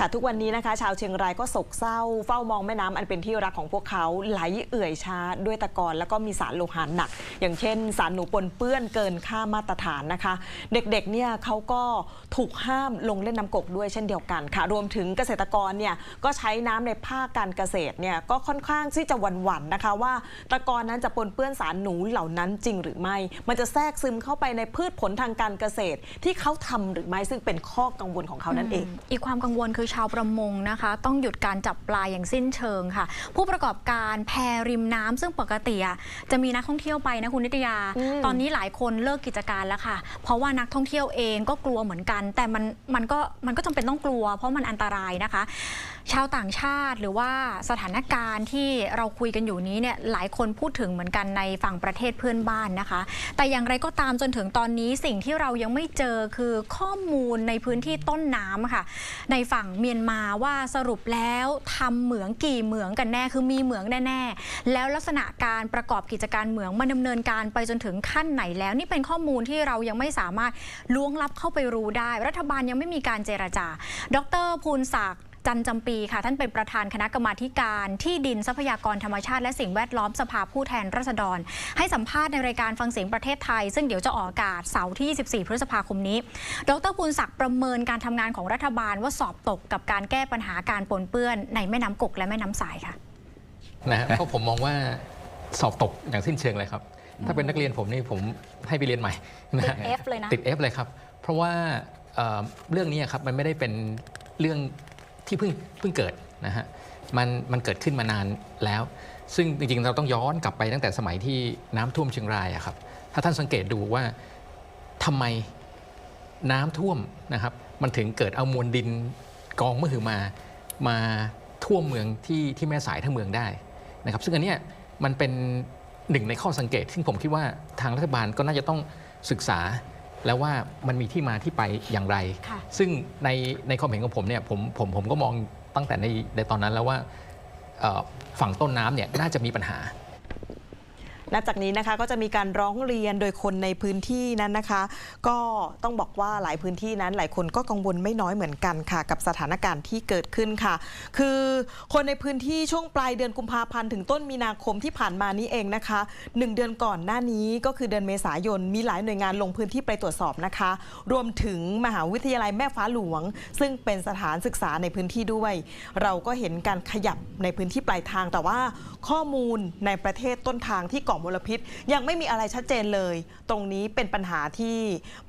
ค่ะทุกวันนี้นะคะ ชาวเชียงรายก็โศกเศร้า เฝ้ามองแม่น้ำอันเป็นที่รักของพวกเขาไหลเอื่อยช้าด้วยตะกอนแล้วก็มีสารโลหะหนัก อย่างเช่น สารหนูปนเปื้อนเกินค่ามาตรฐานนะคะ เด็กๆเนี่ยเขาก็ถูกห้ามลงเล่นน้ำกกด้วยเช่นเดียวกันค่ะ รวมถึงเกษตรกรเนี่ยก็ใช้น้ำในภาคการเกษตรเนี่ยก็ค่อนข้างที่จะหวั่นๆนะคะ ว่าตะกอนนั้นจะปนเปื้อนสารหนูเหล่านั้นจริงหรือไม่ มันจะแทรกซึมเข้าไปในพืชผลทางการเกษตร ที่เขาทำหรือไม่ซึ่งเป็นข้อกังวลของเขานั่นเอง อีกความกังวลคือชาวประมงนะคะ ต้องหยุดการจับปลาอย่างสิ้นเชิงค่ะ ผู้ประกอบการแพริมน้ำซึ่งปกติอะจะมีนักท่องเที่ยวไปนะคุณนิตยาอืมตอนนี้หลายคนเลิกกิจการแล้วค่ะ เพราะว่านักท่องเที่ยวเองก็กลัวเหมือนกัน แต่มันมันก็มันก็จำเป็นต้องกลัว เพราะมันอันตรายนะคะ ชาวต่างชาติหรือว่าสถานการณ์ที่เราคุยกันอยู่นี้เนี่ยหลายคนพูดถึงเหมือนกันในฝั่งประเทศเพื่อนบ้านนะคะ แต่อย่างไรก็ตามจนถึงตอนนี้สิ่งที่เรายังไม่เจอคือข้อมูลในพื้นที่ต้นน้ำค่ะ ในฝั่งเมียนมาว่าสรุปแล้วทำเหมืองกี่เหมืองกันแน่คือมีเหมืองแน่ๆ แล้วลักษณะการประกอบกิจการเหมืองมันดำเนินการไปจนถึงขั้นไหนแล้ว นี่เป็นข้อมูลที่เรายังไม่สามารถล้วงลับเข้าไปรู้ได้ รัฐบาลยังไม่มีการเจรจา ดร ภูลศักดิ์ จันจำปีค่ะท่านเป็นประธานคณะกรรมาธิการที่ดินทรัพยากรธรรมชาติและสิ่งแวดล้อมสภาผู้แทนราษฎร ให้สัมภาษณ์ในรายการฟังเสียงประเทศไทย ซึ่งเดี๋ยวจะออกอากาศเสาร์ที่24พฤษภาคมนี้ ดรภูลศักดิ์ประเมินการทำงานของรัฐบาลว่าสอบตกกับการแก้ปัญหาการปนเปื้อนในแม่น้ำกกและแม่น้ำสายค่ะนะฮะเพราะผมมองว่าสอบตกอย่างสิ้นเชิงเลยครับ ถ้าเป็นนักเรียนผมนี่ผมให้ไปเรียนใหม่นะฮะติด F เลยนะติด F เลยครับ เพราะว่าเอ่อเรื่องนี้ครับมันไม่ได้เป็นเรื่อง ที่เพิ่งเพิ่งเกิดนะฮะมันมันเกิดขึ้นมานานแล้ว ซึ่งจริงๆเราต้องย้อนกลับไปตั้งแต่สมัยที่น้ำท่วมเชียงรายอะครับถ้าท่านสังเกตดูว่าทำไมน้ำท่วมนะครับ มันถึงเกิดเอามวลดินกองมหึมามาท่วมเมืองที่ที่แม่สายทั้งเมืองได้นะครับ ซึ่งอันเนี้ยมันเป็นหนึ่งในข้อสังเกต ซึ่งผมคิดว่าทางรัฐบาลก็น่าจะต้องศึกษา แล้วว่ามันมีที่มาที่ไปอย่างไรค่ะซึ่งในในความเห็นของผมเนี่ยผมผมผมก็มองตั้งแต่ในในตอนนั้นแล้วว่าเอ่อฝั่งต้นน้ำเนี่ยน่าจะมีปัญหา นับจากนี้นะคะก็จะมีการร้องเรียนโดยคนในพื้นที่นั้นนะคะ ก็ต้องบอกว่าหลายพื้นที่นั้น หลายคนก็กังวลไม่น้อยเหมือนกันค่ะ กับสถานการณ์ที่เกิดขึ้นค่ะ คือคนในพื้นที่ช่วงปลายเดือนกุมภาพันธ์ถึงต้นมีนาคมที่ผ่านมานี้เองนะคะหนึ่งเดือนก่อนหน้านี้ก็คือเดือนเมษายนมีหลายหน่วยงานลงพื้นที่ไปตรวจสอบนะคะ รวมถึงมหาวิทยาลัยแม่ฟ้าหลวง ซึ่งเป็นสถานศึกษาในพื้นที่ด้วย เราก็เห็นการขยับในพื้นที่ปลายทาง แต่ว่าข้อมูลในประเทศต้นทางที่เกาะมลพิษ ยังไม่มีอะไรชัดเจนเลย ตรงนี้เป็นปัญหาที่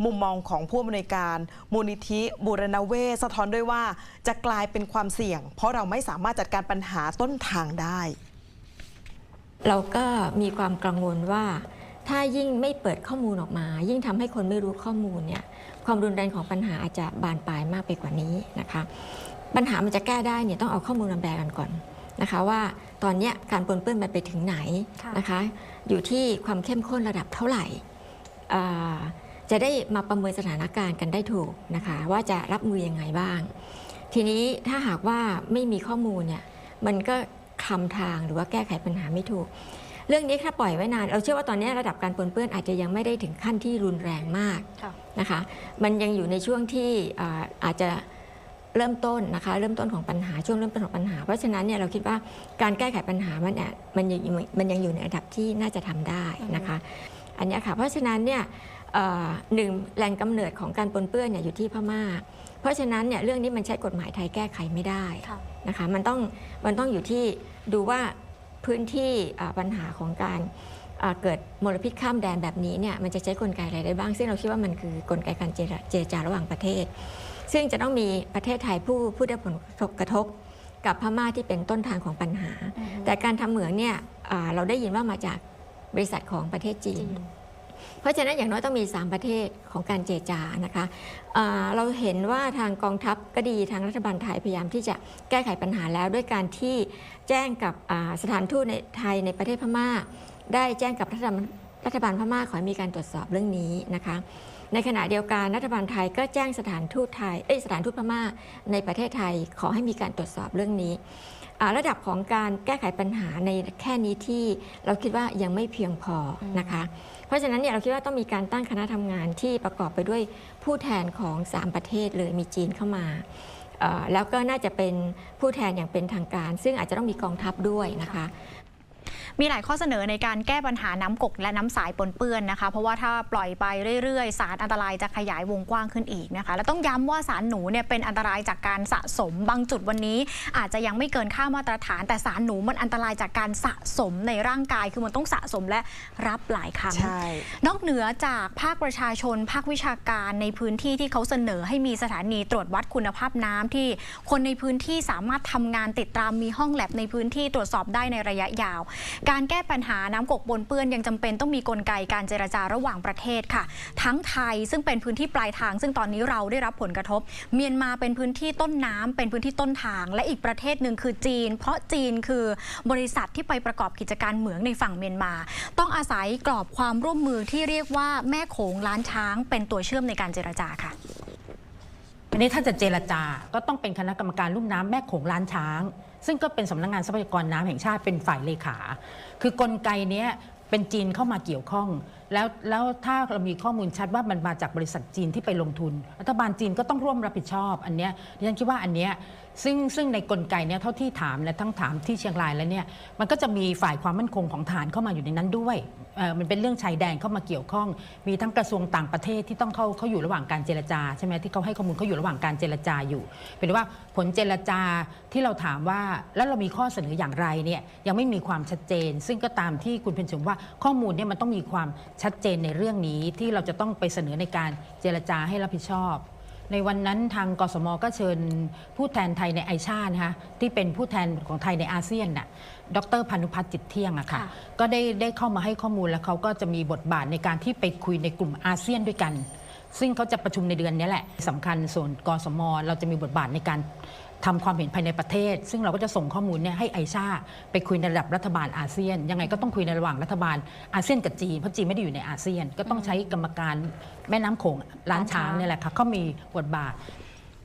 มุมมองของผู้อำนวยการ มูลนิธิบูรณเวชสะท้อนด้วยว่าจะกลายเป็นความเสี่ยง เพราะเราไม่สามารถจัดการปัญหาต้นทางได้ เราก็มีความกังวลว่า ถ้ายิ่งไม่เปิดข้อมูลออกมา ยิ่งทำให้คนไม่รู้ข้อมูลเนี่ยความรุนแรงของปัญหาอาจจะบานปลายมากไปกว่านี้นะคะปัญหามันจะแก้ได้เนี่ยต้องเอาข้อมูลมาแบกกันก่อนนะคะว่าตอนเนี้ยการปนเปื้อนมันไปถึงไหนค่ะนะคะ อยู่ที่ความเข้มข้นระดับเท่าไหร่อ่าจะได้มาประเมินสถานการณ์กันได้ถูกนะคะ ว่าจะรับมือยังไงบ้าง ทีนี้ถ้าหากว่าไม่มีข้อมูลเนี่ยมันก็คลำทางหรือว่าแก้ไขปัญหาไม่ถูก เรื่องนี้ถ้าปล่อยไว้นาน เราเชื่อว่าตอนนี้ระดับการปนเปื้อนอาจจะยังไม่ได้ถึงขั้นที่รุนแรงมากค่ะนะคะ มันยังอยู่ในช่วงที่อ่าอาจจะ เริ่มต้นนะคะเริ่มต้นของปัญหาช่วงเริ่มต้นของปัญหา เพราะฉะนั้นเนี่ยเราคิดว่าการแก้ไขปัญหามันเนี่ยมันยังมันยังอยู่ในระดับที่น่าจะทำได้นะคะ อันเนี้ยค่ะเพราะฉะนั้นเนี่ยเอ่อหนึ่งแหล่งกำเนิดของการปนเปื้อนเนี่ยอยู่ที่พม่า เพราะฉะนั้นเนี่ยเรื่องนี้มันใช้กฎหมายไทยแก้ไขไม่ได้ค่ะนะคะมันต้องมันต้องอยู่ที่ดูว่าพื้นที่อ่าปัญหาของการอ่าเกิดมลพิษข้ามแดนแบบนี้เนี่ยมันจะใช้กลไกอะไรได้บ้าง ซึ่งเราคิดว่ามันคือกลไกการเจรเจรจาระหว่างประเทศ ซึ่งจะต้องมีประเทศไทยผู้ผู้ได้ผลกระทบกับพม่าที่เป็นต้นทางของปัญหา แต่การทำเหมืองเนี่ยอ่าเราได้ยินว่ามาจากบริษัทของประเทศจีน เพราะฉะนั้นอย่างน้อยต้องมี 3 ประเทศของการเจรจานะคะอ่าเราเห็นว่าทางกองทัพก็ดีทางรัฐบาลไทยพยายามที่จะแก้ไขปัญหาแล้ว ด้วยการที่แจ้งกับอ่าสถานทูตในไทยในประเทศพม่า ได้แจ้งกับรัฐบาลรัฐบาลพม่าขอให้มีการตรวจสอบเรื่องนี้นะคะ ในขณะเดียวกันรัฐบาลไทยก็แจ้งสถานทูตไทยเอ้ยสถานทูตพม่าในประเทศไทยขอให้มีการตรวจสอบเรื่องนี้อ่าระดับของการแก้ไขปัญหาในแค่นี้ที่เราคิดว่ายังไม่เพียงพอนะคะ เพราะฉะนั้นเนี่ยเราคิดว่าต้องมีการตั้งคณะทำงานที่ประกอบไปด้วยผู้แทนของ 3 ประเทศเลยมีจีนเข้ามาเอ่อแล้วก็น่าจะเป็นผู้แทนอย่างเป็นทางการ ซึ่งอาจจะต้องมีกองทัพด้วยนะคะ มีหลายข้อเสนอในการแก้ปัญหาน้ำกกและน้ำสายปนเปื้อนนะคะ เพราะว่าถ้าปล่อยไปเรื่อยๆ สารอันตรายจะขยายวงกว้างขึ้นอีกนะคะ และต้องย้ำว่าสารหนูเนี่ยเป็นอันตรายจากการสะสมบางจุดวันนี้ อาจจะยังไม่เกินค่ามาตรฐาน แต่สารหนูมันอันตรายจากการสะสมในร่างกายคือมันต้องสะสมและรับหลายครั้งนอกเหนือจากภาคประชาชน ภาควิชาการในพื้นที่ที่เขาเสนอให้มีสถานีตรวจวัดคุณภาพน้ำที่คนในพื้นที่สามารถทำงานติดตามมีห้องแลบในพื้นที่ตรวจสอบได้ในระยะยาวการแก้ปัญหาน้ำกกปนเปื้อนยังจำเป็นต้องมีกลไกการเจรจาระหว่างประเทศค่ะ ทั้งไทยซึ่งเป็นพื้นที่ปลายทาง ซึ่งตอนนี้เราได้รับผลกระทบ เมียนมาเป็นพื้นที่ต้นน้ำเป็นพื้นที่ต้นทาง และอีกประเทศหนึ่งคือจีน เพราะจีนคือบริษัทที่ไปประกอบกิจการเหมืองในฝั่งเมียนมา ต้องอาศัยกรอบความร่วมมือที่เรียกว่าแม่โขงล้านช้าง เป็นตัวเชื่อมในการเจรจาค่ะ นนี้ถ้าจะเจรจาก็ต้องเป็นคณะกรรมการลุ่มน้ำแม่โขงล้านช้าง ซึ่งก็เป็นสำนักงานทรัพยากรน้ำแห่งชาติเป็นฝ่ายเลขา คือกลไกเนี้ย เป็นจีนเข้ามาเกี่ยวข้อง แล้วแล้วถ้าเรามีข้อมูลชัดว่ามันมาจากบริษัทจีนที่ไปลงทุน รัฐบาลจีนก็ต้องร่วมรับผิดชอบ อันเนี้ยดิฉันคิดว่าอันเนี้ยซึ่งซึ่งในกลไกเนี้ยเท่าที่ถามและทั้งถามที่เชียงรายแล้วเนี่ยมันก็จะมีฝ่ายความมั่นคงของฐานเข้ามาอยู่ในนั้นด้วยเอ่อมันเป็นเรื่องชายแดนเข้ามาเกี่ยวข้อง มีทั้งกระทรวงต่างประเทศที่ต้องเข้าเขาอยู่ระหว่างการเจรจาใช่ไหมที่เขาให้ข้อมูลเขาอยู่ระหว่างการเจรจาอยู่ เป็นว่าผลเจรจาที่เราถามว่าแล้วเรามีข้อเสนออย่างไรเนี่ยยังไม่มีความชัดเจน ซึ่งก็ตามที่คุณเพนชมว่าข้อมูลเนี่ยมันต้องมีความชัดเจนในเรื่องนี้ที่เราจะต้องไปเสนอในการเจรจาให้รับผิดชอบ ในวันนั้นทางกสมก็เชิญผู้แทนไทยในไอชาตินะคะที่เป็นผู้แทนของไทยในอาเซียนน่ะดรพานุพัฒน์จิตเที่ยงอะค่ะ ค่ะ ก็ได้ได้เข้ามาให้ข้อมูลแล้วเขาก็จะมีบทบาทในการที่ไปคุยในกลุ่มอาเซียนด้วยกัน ซึ่งเขาจะประชุมในเดือนนี้แหละสำคัญส่วนกสมเราจะมีบทบาทในการ ทำความเห็นภายในประเทศ ซึ่งเราก็จะส่งข้อมูลเนี่ยให้ไอชาไปคุยในระดับรัฐบาลอาเซียน ยังไงก็ต้องคุยในระหว่างรัฐบาลอาเซียนกับจีนเพราะจีนไม่ได้อยู่ในอาเซียน ก็ต้องใช้กรรมการแม่น้ำโขงล้านช้างเนี่ยแหละค่ะเขามีบทบาท